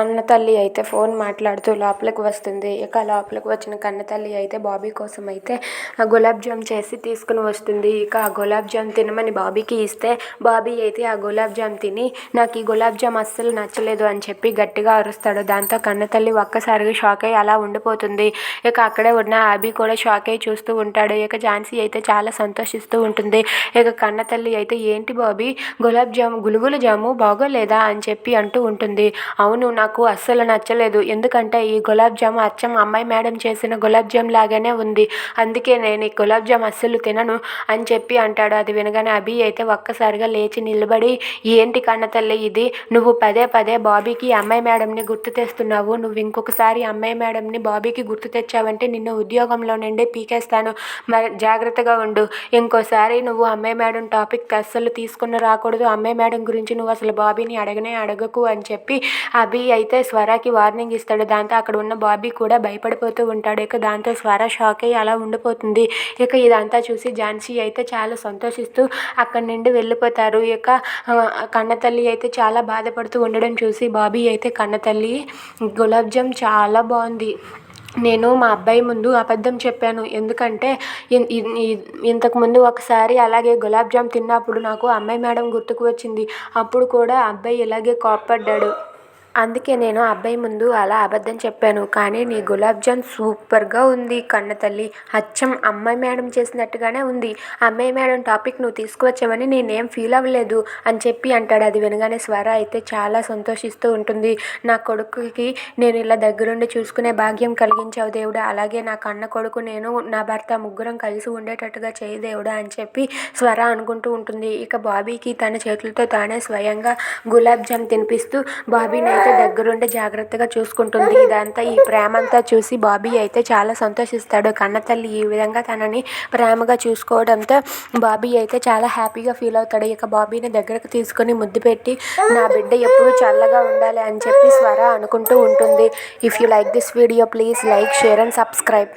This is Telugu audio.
కన్న తల్లి అయితే ఫోన్ మాట్లాడుతూ లోపలికి వస్తుంది. ఇక లోపలికి వచ్చిన కన్న తల్లి అయితే బాబీ కోసం అయితే గులాబ్ జామ్ చేసి తీసుకుని వస్తుంది. ఇక ఆ గులాబ్ జామ్ తినమని బాబీకి ఇస్తే బాబీ అయితే ఆ గులాబ్ జామ్ తిని నాకు ఈ గులాబ్ జామ్ అస్సలు నచ్చలేదు అని చెప్పి గట్టిగా అరుస్తాడు. దాంతో కన్నతల్లి ఒక్కసారిగా షాక్ అయ్యి అలా ఉండిపోతుంది. ఇక అక్కడే ఉన్న అభి కూడా షాక్ అయ్యి చూస్తూ ఉంటాడు. ఇక ఝాన్సీ అయితే చాలా సంతోషిస్తూ ఉంటుంది. ఇక కన్న తల్లి అయితే ఏంటి బాబీ గులాబ్ జామ్ గులుగుల జాము బాగోలేదా? అని చెప్పి అంటూ ఉంటుంది. అవును నాకు నాకు అస్సలు నచ్చలేదు. ఎందుకంటే ఈ గులాబ్ జామ్ అచ్చం అమ్మాయి మేడం చేసిన గులాబ్ జామ్ లాగానే ఉంది. అందుకే నేను ఈ గులాబ్ జామ్ అస్సలు తినను అని చెప్పి అంటాడు. అది వినగానే అభి అయితే ఒక్కసారిగా లేచి నిలబడి ఏంటి కన్నతల్లి ఇది? నువ్వు పదే పదే బాబీకి అమ్మాయి మేడంని గుర్తు తెస్తున్నావు. నువ్వు ఇంకొకసారి అమ్మాయి మేడంని బాబీకి గుర్తు తెచ్చావంటే నిన్ను ఉద్యోగంలో నుండి పీకేస్తాను. మరి జాగ్రత్తగా ఉండు. ఇంకోసారి నువ్వు అమ్మాయి మేడం టాపిక్ అస్సలు తీసుకుని రాకూడదు. అమ్మాయి మేడం గురించి నువ్వు అసలు బాబీని అడగనే అడగకు అని చెప్పి అభి అయితే స్వరాకి వార్నింగ్ ఇస్తాడు. దాంతో అక్కడ ఉన్న బాబీ కూడా భయపడిపోతూ ఉంటాడు. ఇక దాంతో స్వర షాక్ అయ్యి అలా ఉండిపోతుంది. ఇక ఇదంతా చూసి ఝాన్సీ అయితే చాలా సంతోషిస్తూ అక్కడి నుండి వెళ్ళిపోతారు. ఇక కన్నతల్లి అయితే చాలా బాధపడుతూ ఉండడం చూసి బాబీ అయితే కన్నతల్లి గులాబ్ జామ్ చాలా బాగుంది. నేను మా అబ్బాయి ముందు అబద్ధం చెప్పాను. ఎందుకంటే ఇంతకుముందు ఒకసారి అలాగే గులాబ్ జామ్ తిన్నప్పుడు నాకు అమ్మాయి మేడం గుర్తుకు వచ్చింది. అప్పుడు కూడా అబ్బాయి ఇలాగే కోప్పడ్డాడు. అందుకే నేను అబ్బాయి ముందు అలా అబద్ధం చెప్పాను. కానీ నీ గులాబ్ జామ్ సూపర్గా ఉంది కన్న తల్లి. అచ్చం అమ్మాయి మేడం చేసినట్టుగానే ఉంది. అమ్మాయి మేడం టాపిక్ నువ్వు తీసుకువచ్చావని నేనేం ఫీల్ అవ్వలేదు అని చెప్పి అంటాడు. అది వినగానే స్వర అయితే చాలా సంతోషిస్తూ ఉంటుంది. నా కొడుకుకి నేను ఇలా దగ్గరుండి చూసుకునే భాగ్యం కలిగించావు దేవుడా. అలాగే నా కన్న కొడుకు నేను నా భర్త ముగ్గురం కలిసి ఉండేటట్టుగా చేయి దేవుడా అని చెప్పి స్వర అనుకుంటూ ఉంటుంది. ఇక బాబీకి తన చేతులతో తానే స్వయంగా గులాబ్ జామ్ తినిపిస్తూ బాబీని అయితే దగ్గరుండి జాగ్రత్తగా చూసుకుంటుంది. ఇదంతా ఈ ప్రేమ అంతా చూసి బాబీ అయితే చాలా సంతోషిస్తాడు. కన్నతల్లి ఈ విధంగా తనని ప్రేమగా చూసుకోవడంతో బాబీ అయితే చాలా హ్యాపీగా ఫీల్ అవుతాడు. ఇక బాబీని దగ్గరకు తీసుకొని ముద్దు పెట్టి నా బిడ్డ ఎప్పుడు చల్లగా ఉండాలి అని చెప్పి స్వర అనుకుంటూ ఉంటుంది. If you like this video please like share and subscribe